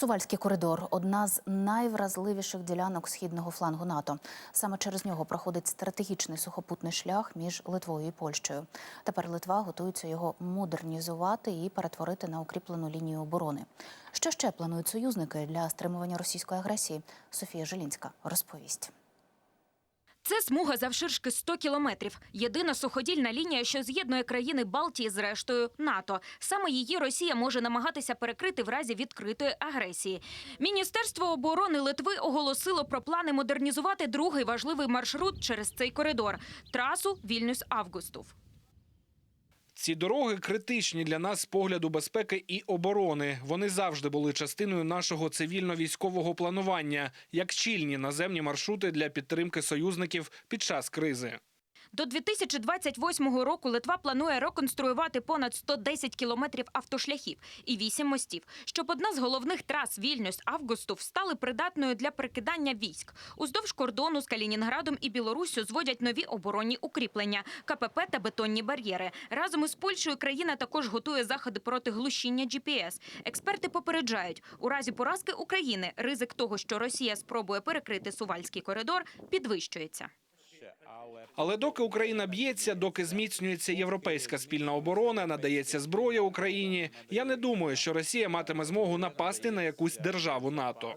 Сувальський коридор одна з найвразливіших ділянок східного флангу НАТО. Саме через нього проходить стратегічний сухопутний шлях між Литвою і Польщею. Тепер Литва готується його модернізувати і перетворити на укріплену лінію оборони. Що ще планують союзники для стримування російської агресії? Софія Жилінська розповість. Це смуга завширшки 100 кілометрів. Єдина суходільна лінія, що з'єднує країни Балтії з рештою НАТО. Саме її Росія може намагатися перекрити в разі відкритої агресії. Міністерство оборони Литви оголосило про плани модернізувати другий важливий маршрут через цей коридор трасу Вільнюс-Августов. Ці дороги критичні для нас з погляду безпеки і оборони. Вони завжди були частиною нашого цивільно-військового планування, як чільні наземні маршрути для підтримки союзників під час кризи. До 2028 року Литва планує реконструювати понад 110 кілометрів автошляхів і 8 мостів, щоб одна з головних трас Вільнюс-Августов стали придатною для перекидання військ. Уздовж кордону з Калінінградом і Білоруссю зводять нові оборонні укріплення, КПП та бетонні бар'єри. Разом із Польщею країна також готує заходи проти глушіння GPS. Експерти попереджають, у разі поразки України ризик того, що Росія спробує перекрити Сувальський коридор, підвищується. Але доки Україна б'ється, доки зміцнюється європейська спільна оборона, надається зброя Україні. Я не думаю, що Росія матиме змогу напасти на якусь державу НАТО.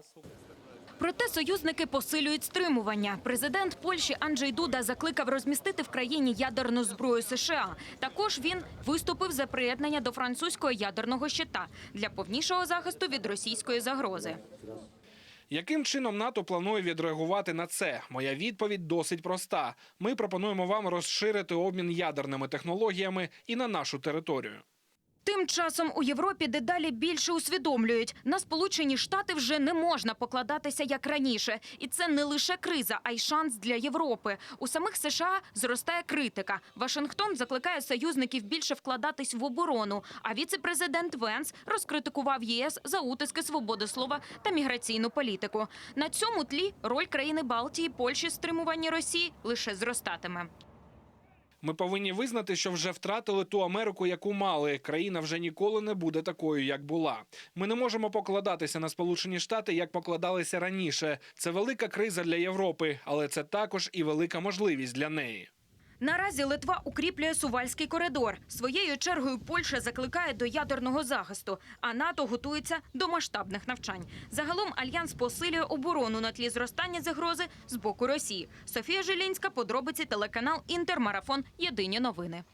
Проте союзники посилюють стримування. Президент Польщі Анджей Дуда закликав розмістити в країні ядерну зброю США. Також він виступив за приєднання до французького ядерного щита для повнішого захисту від російської загрози. Яким чином НАТО планує відреагувати на це? Моя відповідь досить проста. Ми пропонуємо вам розширити обмін ядерними технологіями і на нашу територію. Тим часом у Європі дедалі більше усвідомлюють, на Сполучені Штати вже не можна покладатися як раніше, і це не лише криза, а й шанс для Європи. У самих США зростає критика. Вашингтон закликає союзників більше вкладатись в оборону. А віце-президент Венс розкритикував ЄС за утиски свободи слова та міграційну політику. На цьому тлі роль країни Балтії, Польщі стримуванні Росії лише зростатиме. Ми повинні визнати, що вже втратили ту Америку, яку мали. Країна вже ніколи не буде такою, як була. Ми не можемо покладатися на Сполучені Штати, як покладалися раніше. Це велика криза для Європи, але це також і велика можливість для неї. Наразі Литва укріплює Сувальський коридор. Своєю чергою Польща закликає до ядерного захисту, а НАТО готується до масштабних навчань. Загалом альянс посилює оборону на тлі зростання загрози з боку Росії. Софія Жилінська, подробиці телеканал Інтермарафон. Єдині новини.